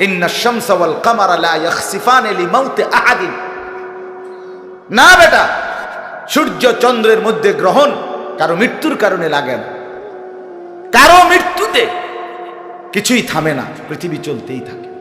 ইন্না শামসা ওয়াল কামারা লা ইয়াখসিফান লিমাউতি আহাদিন। না বেটা, সূর্য চন্দ্রের মধ্যে গ্রহণ কারও মৃত্যুর কারণে লাগে না। কারও মৃত্যুতে কিছুই থামে না, পৃথিবী চলতেই থাকে।